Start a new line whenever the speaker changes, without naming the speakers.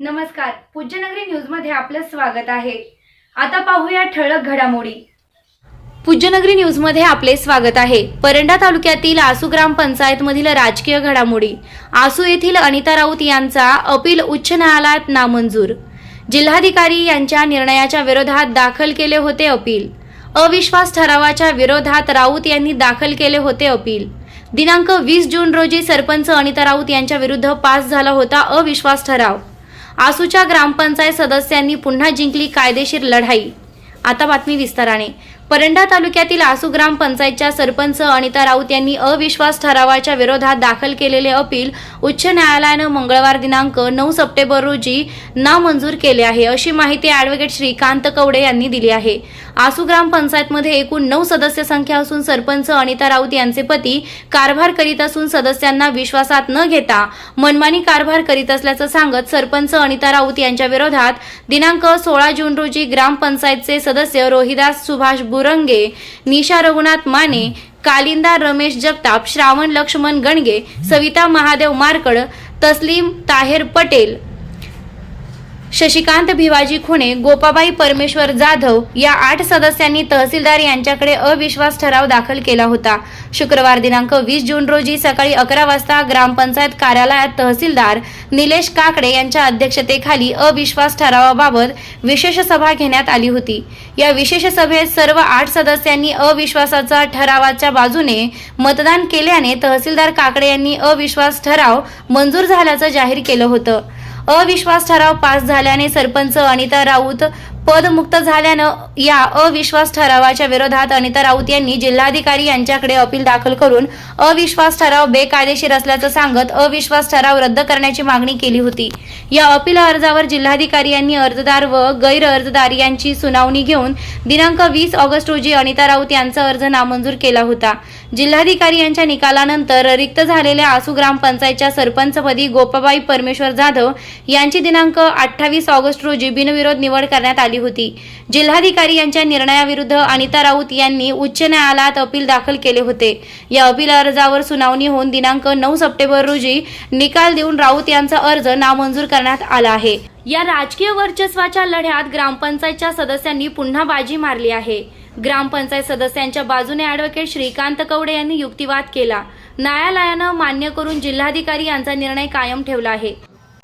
नमस्कार. पूज्यनगरी न्यूजमध्ये आपलं स्वागत आहे. आता पाहूया ठळक घडामोडी. पूज्यनगरी न्यूजमध्ये आपले स्वागत आहे. परंडा तालुक्यातील आसू ग्रामपंचायतमधील राजकीय घडामोडी. आसू येथील अनिता राऊत यांचा अपील उच्च न्यायालयात नामंजूर. जिल्हाधिकारी यांच्या निर्णयाच्या विरोधात दाखल केले होते अपील. अविश्वास ठरावाच्या विरोधात राऊत यांनी दाखल केले होते अपील. दिनांक वीस जून रोजी सरपंच अनिता राऊत यांच्या विरुद्ध पास झाला होता अविश्वास ठराव. आसूच्या ग्रामपंचायत सदस्यांनी पुन्हा जिंकली कायदेशीर लढाई. आता बातमी विस्ताराने. परंडा तालुक्यातील आसू ग्रामपंचायतच्या सरपंच अनिता राऊत यांनी अविश्वास ठरावाच्या विरोधात दाखल केलेले अपील उच्च न्यायालयानं मंगळवार दिनांक नऊ सप्टेंबर रोजी नामंजूर केले आहे अशी माहिती अॅडव्होकेट श्रीकांत कवडे यांनी दिली आहे. आसू ग्रामपंचायतमध्ये एकूण नऊ सदस्य संख्या असून सरपंच अनिता राऊत यांचे पती कारभार करीत असून सदस्यांना विश्वासात न घेता मनमानी कारभार करीत असल्याचं सांगत सरपंच अनिता राऊत यांच्या विरोधात दिनांक सोळा जून रोजी ग्रामपंचायतचे सदस्य रोहिदास सुभाष बुरंगे निशा रघुनाथ माने कालिंदा रमेश जगताप श्रावण लक्ष्मण गणगे सविता महादेव मारकड तस्लीम ताहेर पटेल शशिकांत भिवाजी खुणे गोपाबाई परमेश्वर जाधव या आठ सदस्यांनी तहसीलदार यांच्याकडे अविश्वास ठराव दाखल केला होता. शुक्रवार दिनांक वीस जून रोजी सकाळी अकरा वाजता ग्रामपंचायत कार्यालयात तहसीलदार निलेश काकडे यांच्या अध्यक्षतेखाली अविश्वास ठरावाबाबत विशेष सभा घेण्यात आली होती. या विशेष सभेत सर्व आठ सदस्यांनी अविश्वासाचा ठरावाच्या बाजूने मतदान केल्याने तहसीलदार काकडे यांनी अविश्वास ठराव मंजूर झाल्याचं जाहीर केलं होतं. अविश्वास ठराव पास झाल्याने सरपंच अनिता राऊत पदमुक्त झाल्यानं या अविश्वास ठरावाच्या विरोधात अनिता राऊत यांनी जिल्हाधिकारी यांच्याकडे अपील दाखल करून अविश्वास ठराव बेकायदेशीर असल्याचं सांगत अविश्वास ठराव रद्द करण्याची मागणी केली होती. या अपील अर्जावर जिल्हाधिकारी यांनी अर्जदार व गैर अर्जदार यांची सुनावणी घेऊन दिनांक वीस ऑगस्ट रोजी अनिता राऊत यांचा अर्ज नामंजूर केला होता. जिल्हाधिकारी यांच्या निकालानंतर रिक्त झालेल्या आसू ग्रामपंचायतच्या सरपंचपदी गोपाबाई परमेश्वर जाधव यांची दिनांक अठ्ठावीस ऑगस्ट रोजी बिनविरोध निवड करण्यात आली. होती. जिल्हाधिकारी यांच्या निर्णयाविरुद्ध अनिता राऊत यांनी उच्च न्यायालयात अपील दाखल केले होते. या अपील अर्जावर सुनावणी होऊन दिनांक नऊ सप्टेंबर रोजी निकाल देऊन राऊत यांचा अर्ज नामंजूर करण्यात आला आहे. या राजकीय वर्चस्वाच्या लढ्यात ग्रामपंचायतच्या सदस्यांनी पुन्हा बाजी मारली आहे. ग्रामपंचायत सदस्यांच्या बाजूने ॲडव्होकेट श्रीकांत कवडे यांनी युक्तिवाद केला. न्यायालयानं मान्य करून जिल्हाधिकारी यांचा निर्णय कायम ठेवला आहे.